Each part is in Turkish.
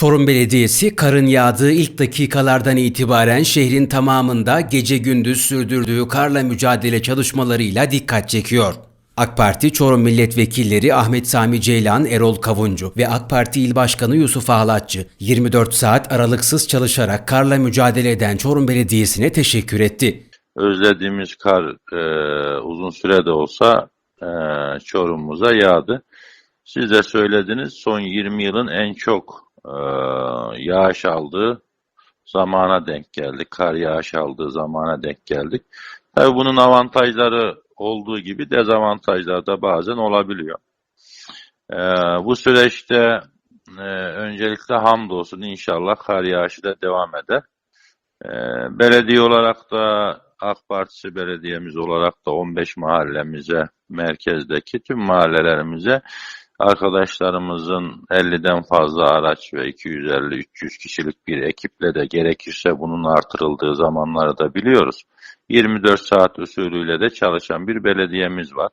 Çorum Belediyesi karın yağdığı ilk dakikalardan itibaren şehrin tamamında gece gündüz sürdürdüğü karla mücadele çalışmalarıyla dikkat çekiyor. AK Parti Çorum Milletvekilleri Ahmet Sami Ceylan, Erol Kavuncu ve AK Parti İl Başkanı Yusuf Ağlatçı 24 saat aralıksız çalışarak karla mücadele eden Çorum Belediyesi'ne teşekkür etti. özlediğimiz kar e, uzun sürede olsa e, Çorum'umuza yağdı. Siz de söylediniz son 20 yılın en çok yağış aldığı zamana denk geldik. Kar yağış aldığı zamana denk geldik. Tabii bunun avantajları olduğu gibi dezavantajları da bazen olabiliyor. E, bu süreçte e, öncelikle hamdolsun inşallah kar yağışı da devam eder. Ee, belediye olarak da AK Partisi belediyemiz olarak da 15 mahallemize, merkezdeki tüm mahallelerimize arkadaşlarımızın 50'den fazla araç ve 250-300 kişilik bir ekiple de gerekirse bunun artırıldığı zamanları da biliyoruz. 24 saat usulüyle de çalışan bir belediyemiz var.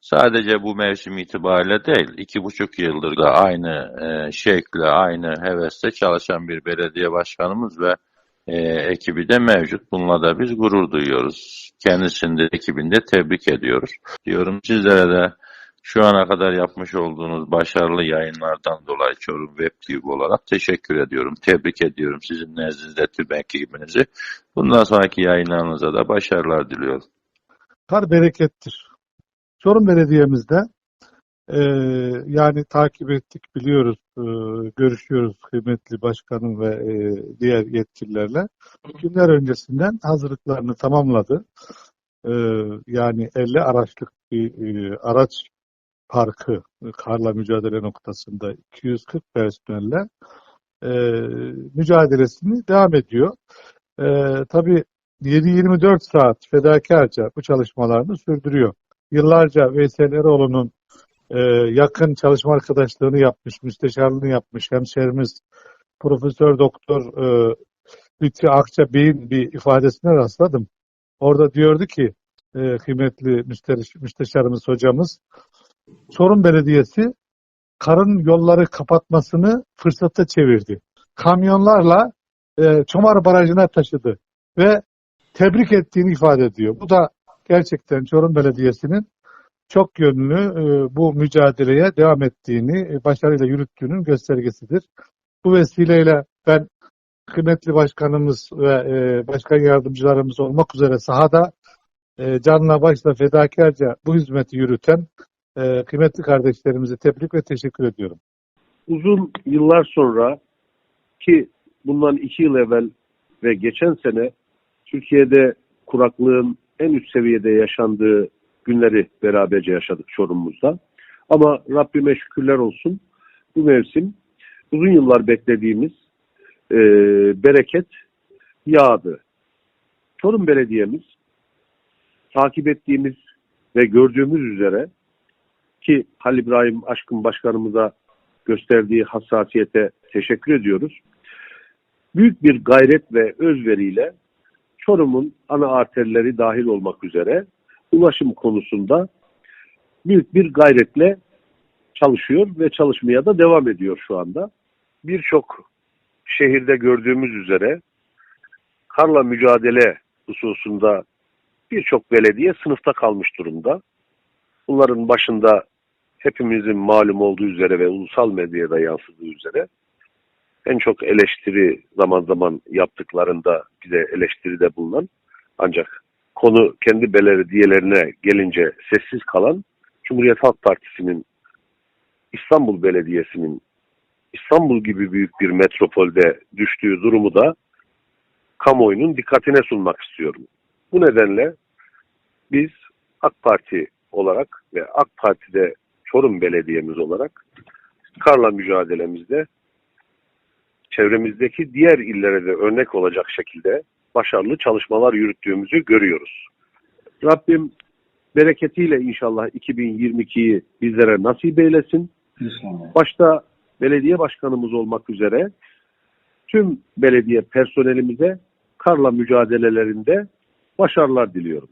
Sadece bu mevsim itibariyle değil, iki buçuk yıldır da aynı e, şekle, aynı hevesle çalışan bir belediye başkanımız ve e, ekibi de mevcut. Bununla da biz gurur duyuyoruz. Kendisini de ekibinde tebrik ediyoruz. Diyorum sizlere de şu ana kadar yapmış olduğunuz başarılı yayınlardan dolayı Çorum Web TV olarak teşekkür ediyorum. Tebrik ediyorum sizin nezdinizde tüm ekibinizi. Bundan sonraki yayınlarınıza da başarılar diliyorum. Kar berekettir. Çorum Belediye'mizde e, yani takip ettik, biliyoruz, e, görüşüyoruz kıymetli başkanım ve e, diğer yetkililerle. Günler öncesinden hazırlıklarını tamamladı. E, yani 50 araçlık bir e, araç parkı karla mücadele noktasında 240 personelle e, mücadelesini devam ediyor. E, tabii 7-24 saat fedakarca bu çalışmalarını sürdürüyor. Yıllarca Veysel Eroğlu'nun e, yakın çalışma arkadaşlığını yapmış, müsteşarlığını yapmış hemşerimiz Profesör Doktor e, Lütfi Akça Bey'in bir ifadesine rastladım. Orada diyordu ki e, kıymetli müsteş, müsteşarımız hocamız Çorum Belediyesi karın yolları kapatmasını fırsata çevirdi. Kamyonlarla e, Çomar Barajı'na taşıdı ve tebrik ettiğini ifade ediyor. Bu da gerçekten Çorum Belediyesi'nin çok yönlü e, bu mücadeleye devam ettiğini, e, başarıyla yürüttüğünün göstergesidir. Bu vesileyle ben kıymetli başkanımız ve e, başkan yardımcılarımız olmak üzere sahada e, canla başla fedakarca bu hizmeti yürüten e, kıymetli kardeşlerimizi tebrik ve teşekkür ediyorum. uzun yıllar sonra ki bundan iki yıl evvel ve geçen sene Türkiye'de kuraklığın en üst seviyede yaşandığı günleri beraberce yaşadık Çorum'umuzda. Ama Rabbime şükürler olsun bu mevsim uzun yıllar beklediğimiz e, bereket yağdı. Çorum Belediye'miz takip ettiğimiz ve gördüğümüz üzere ki Halil İbrahim Aşkın Başkanımıza gösterdiği hassasiyete teşekkür ediyoruz. Büyük bir gayret ve özveriyle Çorum'un ana arterleri dahil olmak üzere ulaşım konusunda büyük bir gayretle çalışıyor ve çalışmaya da devam ediyor şu anda. Birçok şehirde gördüğümüz üzere karla mücadele hususunda birçok belediye sınıfta kalmış durumda. Bunların başında hepimizin malum olduğu üzere ve ulusal medyada yansıdığı üzere en çok eleştiri zaman zaman yaptıklarında bize eleştiride bulunan ancak konu kendi belediyelerine gelince sessiz kalan Cumhuriyet Halk Partisi'nin İstanbul Belediyesi'nin İstanbul gibi büyük bir metropolde düştüğü durumu da kamuoyunun dikkatine sunmak istiyorum. Bu nedenle biz AK Parti olarak ve AK Parti'de Çorum Belediye'miz olarak karla mücadelemizde çevremizdeki diğer illere de örnek olacak şekilde başarılı çalışmalar yürüttüğümüzü görüyoruz. Rabbim bereketiyle inşallah 2022'yi bizlere nasip eylesin. Başta belediye başkanımız olmak üzere tüm belediye personelimize karla mücadelelerinde başarılar diliyorum.